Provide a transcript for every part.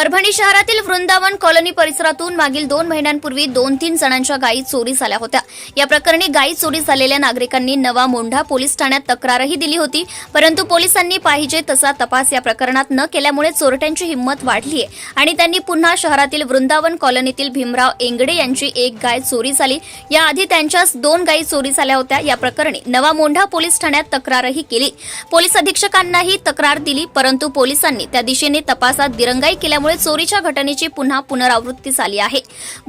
परभणी शहरातील वृंदावन कॉलनी परिसरातून मागील दोन महिन्यांपूर्वी दोन तीन जणांच्या गायी चोरी झाल्या होत्या. या प्रकरणी गायी चोरी झालेल्या नागरिकांनी नवा मोंढा पोलीस ठाण्यात तक्रारही दिली होती. परंतु पोलिसांनी पाहिजे तसा तपास या प्रकरणात न केल्यामुळे चोरट्यांची हिंमत वाढली आहे आणि त्यांनी पुन्हा शहरातील वृंदावन कॉलनीतील भीमराव एंगडे यांची एक गाय चोरी झाली. याआधी त्यांच्याच दोन गायी चोरी झाल्या होत्या. या प्रकरणी नवा मोंढा पोलीस ठाण्यात तक्रारही केली. पोलीस अधीक्षकांनाही तक्रार दिली परंतु पोलिसांनी त्या दिशेने तपासात दिरंगाई केल्यामुळे चोरीच्या घटनेची पुन्हा पुनरावृत्ती झाली आहे.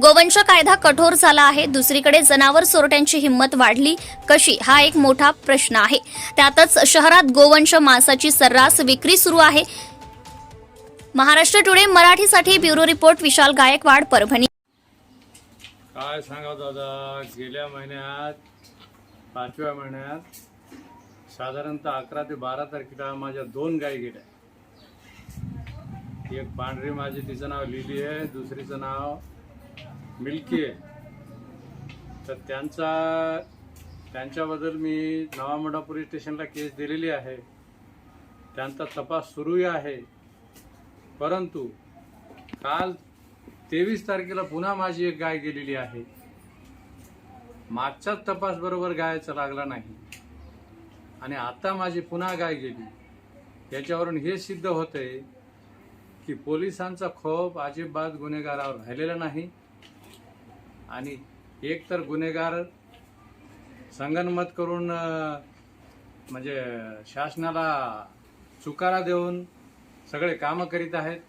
गोवंश कायदा कठोर झाला आहे. दुसरीकडे जनावर चोरट्यांची हिंमत वाढली कशी? हा एक मोठा प्रश्न आहे. त्यातच शहरात गोवंश मांसाची सर्रास विक्री सुरू आहे. महाराष्ट्र टुडे मराठीसाठी ब्युरो रिपोर्ट विशाल गायकवाड परभणी. काय सांगा दादा? गेल्या महिन्यात पाचव्या महिन्यात साधारणतः अकरा ते बारा तारखेला माझ्या दोन गायी गेल्या. एक पांढरी माझी तिचं नाव लिली आहे दुसरीचं नाव मिल्की आहे. तर त्यांचा त्यांच्याबद्दल मी नवामोडा पोलीस स्टेशनला केस दिलेली आहे. त्यांचा तपास सुरूही आहे. परंतु काल तेवीस तारखेला पुन्हा माझी एक गाय गेलेली आहे. मागचाच तपास बरोबर गायचा लागला नाही. आणि आता माझी पुन्हा गाय गेली. याच्यावरून हे सिद्ध होतंय की पोलिसांचा खोप अजिबात गुन्हेगारावर राहिलेला नाही. आणि एक तर गुन्हेगार संगनमत करून म्हणजे शासनाला चुकारा देऊन सगळे कामं करीत आहेत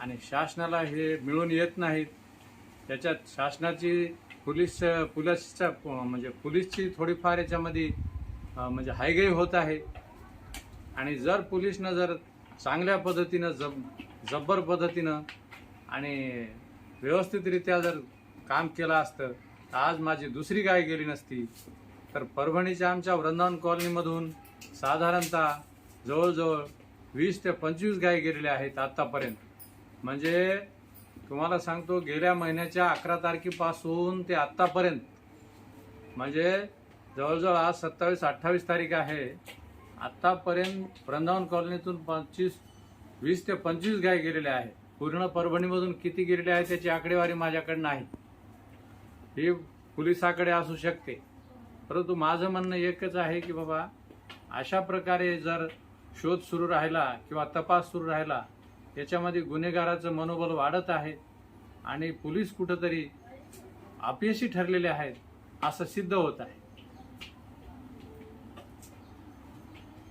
आणि शासनाला हे मिळून येत नाहीत. त्याच्यात शासनाची पोलीस पोलिसच्या म्हणजे पोलीसची थोडीफार याच्यामध्ये म्हणजे हायगय होत आहे. आणि जर पोलिसनं जर चांगल्या पद्धतीनं जब जब्बर पद्धतीनं आणि व्यवस्थितरित्या जर काम केलं असतं तर आज माझी दुसरी गाय गेली नसती. तर परभणीच्या आमच्या वृंदावन कॉलनीमधून साधारणतः जवळजवळ वीस ते पंचवीस गाय गेलेल्या आहेत आत्तापर्यंत म्हणजे तुम्हाला सांगतो गेल्या महिन्याच्या अकरा तारखेपासून ते आत्तापर्यंत. म्हणजे जवळजवळ आज सत्तावीस अठ्ठावीस तारीख आहे. आत्तापर्यंत वृंदावन कॉलनीतून पंचवीस वीस ते पंचवीस गाय गेलेल्या आहेत. पूर्ण परभणीमधून किती गेलेल्या आहेत त्याची आकडेवारी माझ्याकडे नाही. ही पोलिसाकडे असू शकते. परंतु माझं म्हणणं एकच आहे की बाबा अशा प्रकारे जर शोध सुरू राहिला किंवा तपास सुरू राहिला याच्यामध्ये गुन्हेगाराचं मनोबल वाढत आहे आणि पोलीस कुठंतरी अपयशी ठरलेले आहेत असं सिद्ध होत आहे.